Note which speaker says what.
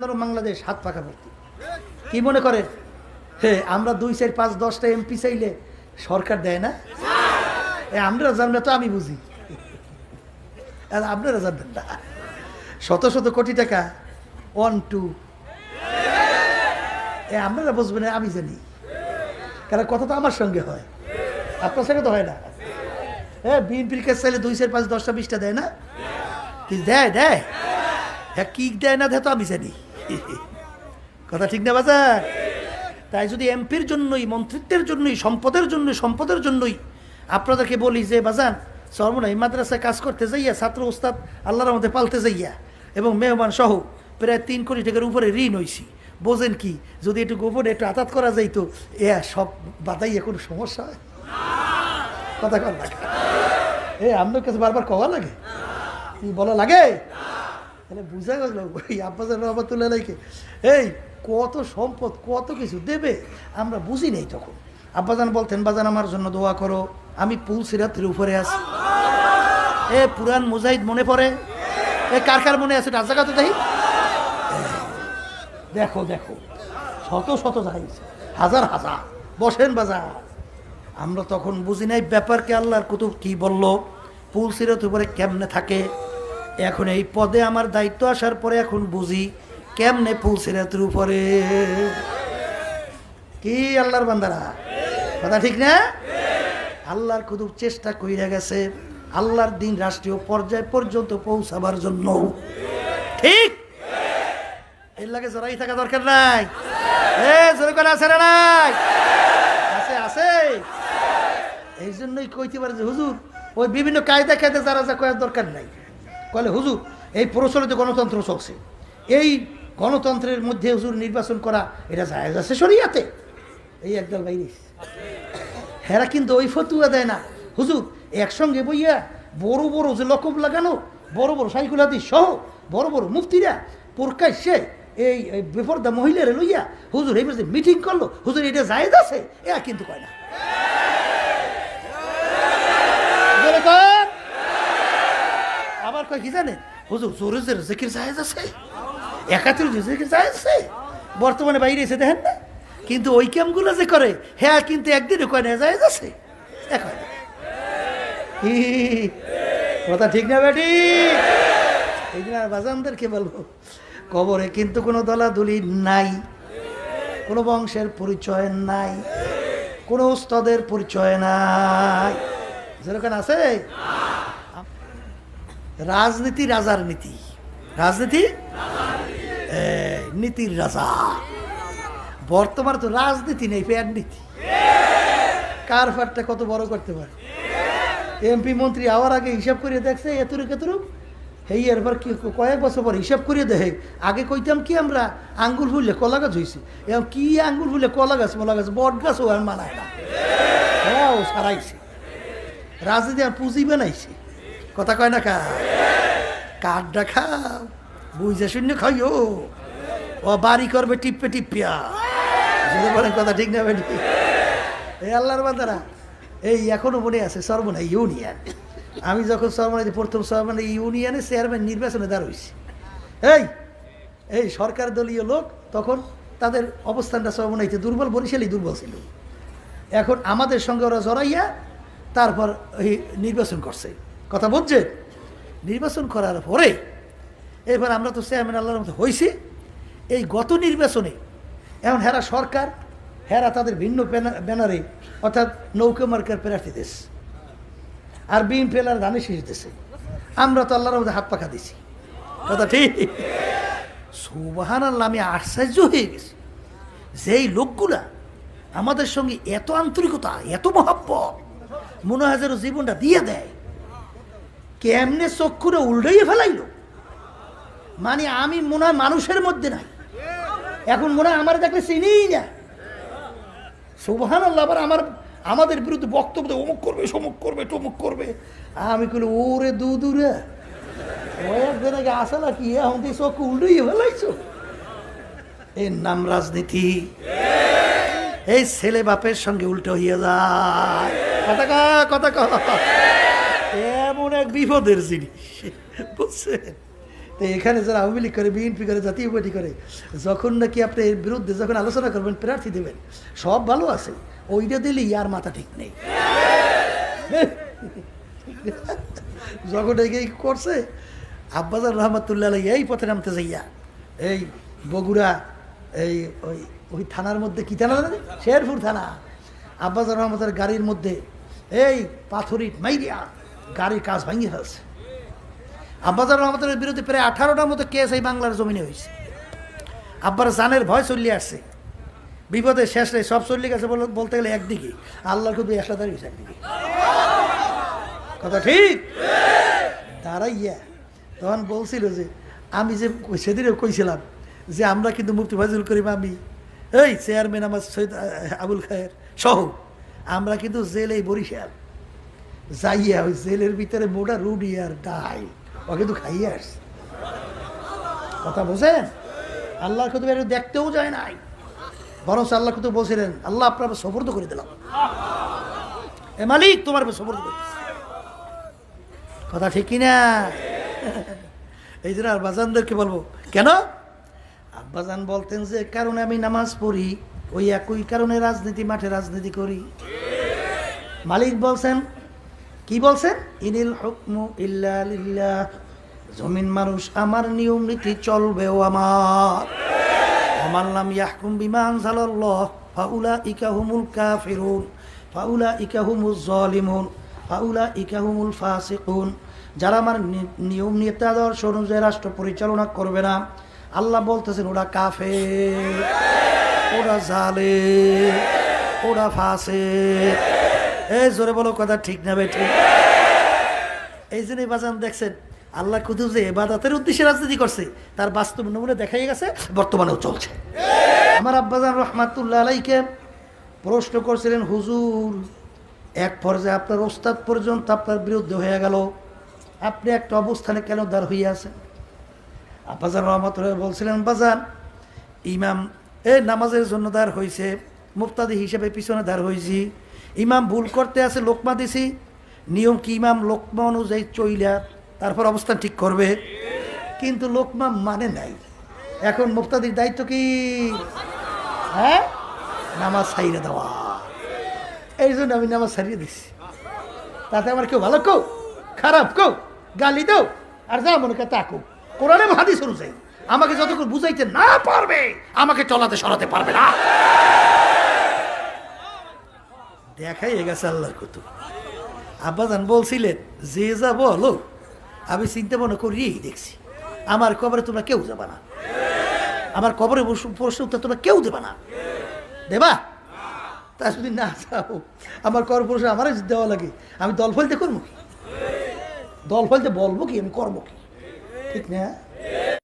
Speaker 1: বাংলাদেশ, হাত পাকা ভর্তি কি মনে করে? হ্যাঁ আমরা দুই, চার, পাঁচ, দশটা এমপি চাইলে সরকার দেয় না? আমরা জানলে তো আমি বুঝি। আপনারা জানবেন না। শত শত কোটি টাকা ওয়ান টু আপনারা বুঝবেন আমি জানি। কারণ কথা তো আমার সঙ্গে হয়। আপনার সঙ্গে তো হয় না। হ্যাঁ বিএনপির কাছে চাইলে দুই, চার, পাঁচ, দশটা, বিশটা দেয় না? দেয় দেয়? হ্যাঁ কি দেয় না দেয় তো আমি জানি। কথা ঠিক না বাজা তাই যদি এমপির জন্যই, মন্ত্রিত্বের জন্যই, সম্পদের জন্যই সম্পদের জন্যই আপনাদেরকে বলি যে, বাজান সর্বনা এই মাদ্রাসায় কাজ করতে যাইয়া, ছাত্র উস্তাদ আল্লাহর মধ্যে পালতে যাইয়া এবং মেহমান সহ প্রায় তিন কোটি টাকার উপরে ঋণ হইছি। বোঝেন কি, যদি একটু গোপনে একটু আতাত করা যাইতো, এ সব বাদাইয়া কোনো সমস্যা হয়? কথা কর লাগে এ আপনার কাছে বারবার কওয়া লাগে। বলা লাগে? তাহলে বুঝা গেল ওই আব্বাজান তুলে আলাইকে, এই কত সম্পদ, কত কিছু দেবে, আমরা বুঝি নেই তখন। আব্বাজান বলতেন, বাজান, আমার জন্য দোয়া করো, আমি পুল সিরাতের উপরে আছি। এ, পুরান মুজাহিদ মনে পড়ে? এ, কার কার মনে আছে? রাজাকা তো দেখি দেখো দেখো, শত শত যাইছে হাজার হাজার। বসেন বাজার আমরা তখন বুঝি নাই ব্যাপারকে আল্লাহর কুতুব কি বলল পুল সিরত উপরে কেমনে থাকে। এখন এই পদে আমার দায়িত্ব আসার পরে এখন বুঝি কেমনে পুল সিরাতের উপরে। কি আল্লাহর বান্দারা? কথা ঠিক না? আল্লাহর কুতুব চেষ্টা কইরা গেছে, আল্লাহর দিন রাষ্ট্রীয় পর্যায় পর্যন্ত পৌঁছাবার জন্য। ঠিক? এর লাগে জড়াই থাকা দরকার নাই। এ, জোরে করে আছে না নাই? আছে আছে। এই জন্যই কইতে পারে যে, হুজুর, ওই বিভিন্ন কায়দা কায়দা যারা যা কয়ার দরকার নাই। কলে হুজুর, এই প্রচলিত গণতন্ত্র চলছে। এই গণতন্ত্রের মধ্যে হুজুর নির্বাচন করা, এটা জায়েজ আছে শরিয়াতে? এই একদল বাইরে। হেরা কিন্তু ওই ফতুয়া দেয় না। হুজুর, একসঙ্গে বইয়া বড় বড় যে লকব লাগানো, বড় বড় সাইকুলাদি সহ বড় বড় মুফতিরা প্রকাশ্যে এই বেপরদা মহিলারে লইয়া হুজুর এই মিটিং করল, হুজুর, এটা জায়েজ আছে? এরা কিন্তু কয় না। কি জানে হুজুর জোরে জোরে জেকির জায়েজ আছে? একাত্তর জেকির জায়েজ আছে? বর্তমানে বাইরে এসে দেখেন না? কিন্তু ওই ক্যাম্পগুলো যে করে হ্যাঁ কিন্তু একদিনও কয় না আছে? না। কথা ঠিক না, বেটি? জন্য আর বাজানদেরকে বলব। কবরে কিন্তু কোনো দলাদলি নাই। কোনো বংশের পরিচয় নাই। কোনো উস্তাদের পরিচয় নাই। যেরকম আছে? রাজনীতি, রাজার নীতি। রাজনীতি? নীতির রাজা। বর্তমানে তো রাজনীতি নেই প্যার নীতি। কার ফাটটা কত বড় করতে পারে? এমপি মন্ত্রী আওয়ার আগে হিসাব করিয়ে দেখছে এতুরুক এতুরুক এই এরপর কি, কয়েক বছর পর হিসাব করিয়ে দেখে, আগে কইতাম কি আমরা আঙ্গুল ফুললে কলা গাছ হয়েছে এখন কি আঙ্গুল ফুললে কলা গাছ, মলা গাছ, বট গাছ ও আর মানায় না। হ্যাঁ ও সারাইছে। রাজনীতি আর পুঁজি বানাইছে। কথা কয় না কা কাঠটা খাও, বুঝে শূন্য খাইও। ও বাড়ি করবে টিপে টিপিয়া যদি বলেন কথা ঠিক না বেটি? এই আল্লাহর বান্দারা, এই এখনও মনে আছে সর্বনা ইউনিয়ন। আমি যখন সর্বনাতে প্রথম সর্বনা ইউনিয়নে চেয়ারম্যান নির্বাচনে দাঁড়াইছি এই এই সরকার দলীয় লোক তখন তাদের অবস্থানটা সর্বনাইতে দুর্বল, বরিশালই দুর্বল ছিল। এখন আমাদের সঙ্গে ওরা জড়াইয়া তারপর এই নির্বাচন করছে। কথা বলছে, নির্বাচন করার পরে এবার আমরা তো চেয়ারম্যান আল্লাহর মতো হয়েছি এই গত নির্বাচনে এখন হেরা সরকার, হেরা তাদের ভিন্ন ব্যানা- ব্যানারে, অর্থাৎ নৌকা মার্কার প্রার্থী দেশ। আর বিন পেলার ধানে শেষ দেশে। আমরা তো আল্লাহর মধ্যে হাত পাখা দিছি। কথা ঠিক? সুবাহান আল্লাহ আমি আশ্চর্য হয়ে গেছি। যেই লোকগুলা আমাদের সঙ্গে এত আন্তরিকতা, এত মহাব্বত মনে হয় জীবনটা দিয়ে দেয় কেমনে চক্ষুরে উল্টাইয়ে ফেলাইলো? মানে আমি মনে হয় মানুষের মধ্যে নাই। এখন মনে হয় আমার দেখলে চিনিই না। সুবহান আল্লাহ আবার আমার, আমাদের বিরুদ্ধে বক্তব্য অমুক করবে, সমুক করবে, টমুক করবে। আমি কইলে, ওরে দু দূরে ও একদিন আগে আসে না কি এখন তুই চোখ উল্টাইয়ে ফেলাইছো? এর নাম রাজনীতি। এই ছেলে বাপের সঙ্গে উল্টো হইয়া যায়। কথা কথা কা। এমন এক বিপদের জিনিস। বুঝছেন? তো এখানে যারা আওয়ামী লীগ করে, বিএনপি করে, জাতীয় পার্টি করে, যখন নাকি আপনি এর বিরুদ্ধে যখন আলোচনা করবেন, প্রার্থী দেবেন, সব ভালো আছে। ওইটা দিলে ইয়ার মাথা ঠিক নেই। যখন এই করছে আব্বাজার রহমতুল্লাহ এই পথে নামতে যাইয়া, এই বগুড়া, এই ওই ওই থানার মধ্যে কি থানা জানেন? শেরপুর থানা। আব্বাজার রহমতের গাড়ির মধ্যে, এই পাথরিট মাইরিয়া গাড়ির কাজ ভাঙিয়ে ফেলছে। আব্বাজার রহমতের বিরুদ্ধে প্রায় আঠারোটার মতো কেস এই বাংলার জমিনে হয়েছে। আব্বার জানের ভয় চলিয়ে আসছে। বিপদে শেষ নেই, সব চলিয়ে গেছে বলতে গেলে একদিকে। আল্লাহ একসাথে হয়েছে একদিকে। কথা ঠিক? দাঁড়াইয়া তখন বলছিল যে, আমি যে সেদিনে কইছিলাম যে, আমরা কিন্তু মুফতি ফাজুল করিম, আমি। এই চেয়ারম্যান আমার সৈয়দ আবুল খায়ের সহ। আমরা কিন্তু জেলে বরিশাল। যাইয়া ওই জেলের ভিতরে মোটা রুডি আর ডাই ও কিন্তু খাইয়ে আসছে। কথা বোঝেন? আল্লাহ কুতুব দেখতেও যায় নাই। বরং আল্লাহ কুতুব বলছিলেন, আল্লাহ আপনার সফর্দ করে দিলাম। এ মালিক, তোমার সফর্দ করে কথা ঠিক কিনা? এই জন্য আর বাজানদেরকে বলব, কেন? আব্বাজান বলতেন যে, কারণে আমি নামাজ পড়ি, ওই একই কারণে রাজনীতি, মাঠে রাজনীতি করি। মালিক বলছেন কি বলছেন ইনিল হুকমু ইল্লা জমিন মানুষ আমার নিয়ম নীতি চলবেও আমার। আমার নাম ইয়াহকুম বিমান জালাল্লাহ ফাউলা ইকাহুমুল কাফিরুন ফাউলা ইকাহুমুল জলিমুন ফাউলা ইকাহুমুল ফাসিকুন। যারা আমার নিয়ম নীতি আদর্শ অনুযায়ী রাষ্ট্র পরিচালনা করবে না, আল্লাহ বলতেছেন, ওরা কাফে ওরা জালে ওরা ফাসে এই জোরে বলো কথা ঠিক না বেঠি। এই জন্য বাজান, দেখছেন? আল্লাহ কুতুব যে এবাদাতের উদ্দেশ্যে রাজনীতি করছে, তার বাস্তব নমুনা দেখাই গেছে, বর্তমানেও চলছে। আমার আব্বাজান রহমাতুল্লাহ আলাইকে প্রশ্ন করছিলেন, হুজুর, এক পর্যায়ে আপনার ওস্তাদ পর্যন্ত আপনার বিরুদ্ধে হয়ে গেল। আপনি একটা অবস্থানে কেন দাঁড় হইয়া আছেন? আব্বাজান রহমতুল্লাহ বলছিলেন, বাজান, ইমাম, এ, নামাজের জন্য দাঁড় হয়েছে মুক্তাদি হিসেবে পিছনে দাঁড় হয়েছি ইমাম ভুল করতে আছে লোকমা দিছি নিয়ম কি ইমাম? লোকমা অনুযায়ী চইলা তারপর অবস্থান ঠিক করবে। কিন্তু লোকমা মানে নাই। এখন মুক্তাদির দায়িত্ব কি? হ্যাঁ? নামাজ সাইরে দেওয়া। এই জন্য আমি নামাজ সারিয়ে দিছি। তাতে আমার কেউ ভালো কেউ খারাপ কেউ গালি দাও? আর যা মনে করে তাকো কোরআনে হাদিস অনুযায়ী। আমাকে যতক্ষণ বুঝাইতে না পারবে, আমাকে চলাতে সরাতে পারবে না। দেখাই গেছে আল্লাহর কুতু আব্বাজান বলছিলেন, যে যা বলো, আমি চিন্তা মনে করিয়েই দেখছি। আমার কবরে তোমরা কেউ যাবা না। আমার কবরে প্রশ্ন উত্তর তোমরা কেউ দেবা না। দেবা? তা যদি না যাও, আমার কর প্রশ্ন আমারই দেওয়া লাগে। আমি দল ফলতে করব কি? দল ফলতে বলব কি? আমি করব কি? ঠিক না?